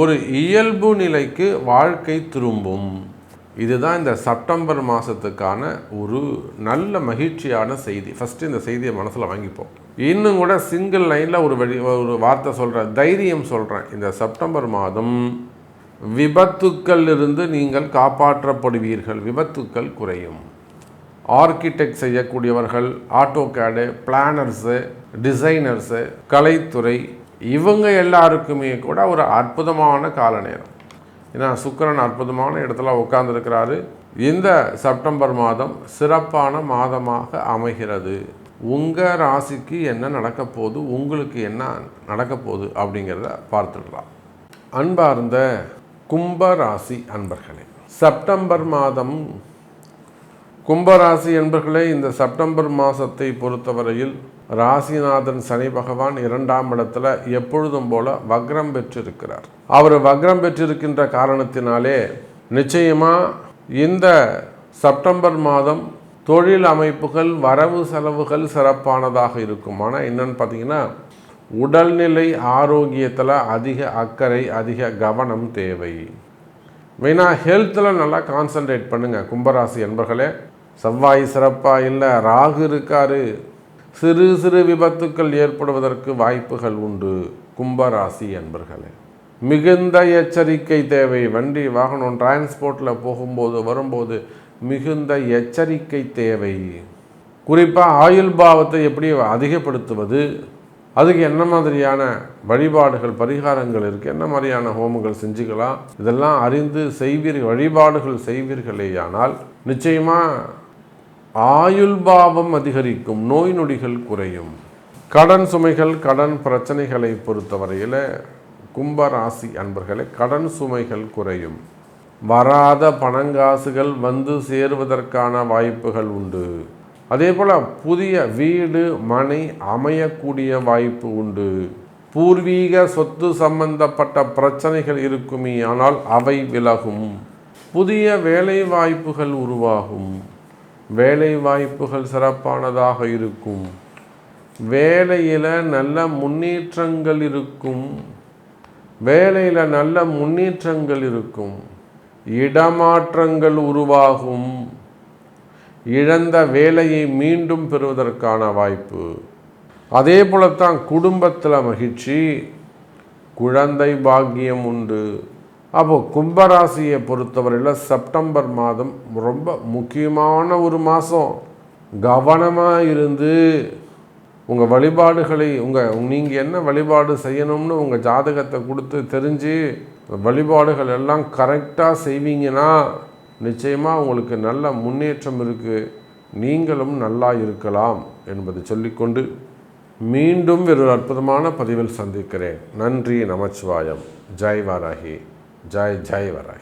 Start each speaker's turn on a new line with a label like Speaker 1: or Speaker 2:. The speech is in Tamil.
Speaker 1: ஒரு இயல்பு நிலைக்கு வாழ்க்கை திரும்பும். இதுதான் இந்த செப்டம்பர் மாதத்துக்கான ஒரு நல்ல மகிழ்ச்சியான செய்தி. ஃபஸ்ட்டு இந்த செய்தியை மனசில் வாங்கிப்போம். இன்னும் கூட சிங்கிள் லைனில் ஒரு வழி ஒரு வார்த்தை சொல்கிறேன் தைரியம் சொல்கிறேன் இந்த செப்டம்பர் மாதம் விபத்துக்கள் இருந்து நீங்கள் காப்பாற்றப்படுவீர்கள். விபத்துக்கள் குறையும். ஆர்கிடெக்ட் செய்யக்கூடியவர்கள் ஆட்டோ கேடு பிளானர்ஸு டிசைனர்ஸு கலைத்துறை இவங்க எல்லாருக்குமே கூட ஒரு அற்புதமான கால நேரம். ஏன்னா சுக்கிரன் அற்புதமான இடத்துல உட்கார்ந்துருக்கிறாரு. இந்த செப்டம்பர் மாதம் சிறப்பான மாதமாக அமைகிறது. உங்கள் ராசிக்கு என்ன நடக்க போகுது? உங்களுக்கு என்ன நடக்க போகுது? அப்படிங்கிறத பார்த்துடலாம். அன்பார்ந்த கும்ப ராசி அன்பர்களே செப்டம்பர் மாதம் கும்பராசி என்பர்களே இந்த செப்டம்பர் மாதத்தை பொறுத்தவரையில் ராசிநாதன் சனி பகவான் இரண்டாம் இடத்துல எப்பொழுதும் போல வக்ரம் பெற்றிருக்கிறார். அவர் வக்ரம் பெற்றிருக்கின்ற காரணத்தினாலே நிச்சயமா இந்த செப்டம்பர் மாதம் தொழில் அமைப்புகள் வரவு செலவுகள் சிறப்பானதாக இருக்கும். ஆனால் என்னன்னு பார்த்தீங்கன்னா உடல்நிலை ஆரோக்கியத்தில் அதிக அக்கறை அதிக கவனம் தேவை. மெயினாக ஹெல்த்தில் நல்லா கான்சன்ட்ரேட் பண்ணுங்கள் கும்பராசி என்பர்களே. செவ்வாய் சிறப்பாக இல்லை ராகு இருக்காரு. சிறு சிறு விபத்துக்கள் ஏற்படுவதற்கு வாய்ப்புகள் உண்டு. கும்பராசி என்பர்களே மிகுந்த எச்சரிக்கை தேவை. வண்டி வாகனம் டிரான்ஸ்போர்ட்டில் போகும்போது வரும்போது மிகுந்த எச்சரிக்கை தேவை. குறிப்பாக ஆயுள் பாவத்தை எப்படி அதிகப்படுத்துவது? அதுக்கு என்ன மாதிரியான வழிபாடுகள் பரிகாரங்கள் இருக்குது என்ன மாதிரியான ஹோமங்கள் செஞ்சுக்கலாம்? இதெல்லாம் அறிந்து செய்வீர் வழிபாடுகள் செய்வீர்களேயானால் நிச்சயமாக ஆயுள் பாவம் அதிகரிக்கும் நோய் நொடிகள் குறையும். கடன் சுமைகள் கடன் பிரச்சனைகளை பொறுத்தவரையில் கும்பராசி அன்பர்களே கடன் சுமைகள் குறையும். வராத பணங்காசுகள் வந்து சேருவதற்கான வாய்ப்புகள் உண்டு. அதே போல் புதிய வீடு மனை அமையக்கூடிய வாய்ப்பு உண்டு. பூர்வீக சொத்து சம்பந்தப்பட்ட பிரச்சனைகள் இருக்குமே ஆனால் அவை விலகும். புதிய வேலை வாய்ப்புகள் உருவாகும். வேலை வாய்ப்புகள் சிறப்பானதாக இருக்கும். வேலையில் நல்ல முன்னேற்றங்கள் இருக்கும். வேலையில் நல்ல முன்னேற்றங்கள் இருக்கும். இடமாற்றங்கள் உருவாகும். இழந்த வேலையை மீண்டும் பெறுவதற்கான வாய்ப்பு. அதே போலத்தான் குடும்பத்தில் மகிழ்ச்சி குழந்தை பாக்கியம் உண்டு. அப்போது கும்பராசியை பொறுத்தவரையில் செப்டம்பர் மாதம் ரொம்ப முக்கியமான ஒரு மாதம் கவனமாக இருந்து உங்கள் வழிபாடுகளை உங்கள் நீங்கள் என்ன வழிபாடு செய்யணும்னு உங்கள் ஜாதகத்தை கொடுத்து தெரிஞ்சு வழிபாடுகள் எல்லாம் கரெக்டாக செய்வீங்கன்னா நிச்சயமாக உங்களுக்கு நல்ல முன்னேற்றம் இருக்குது நீங்களும் நல்லா இருக்கலாம் என்பதை சொல்லிக்கொண்டு மீண்டும் ஒரு அற்புதமான பதிவில் சந்திக்கிறேன். நன்றி நமச்சிவாயம். ஜெய் வராகி ஜெய் ஜெய் வராகி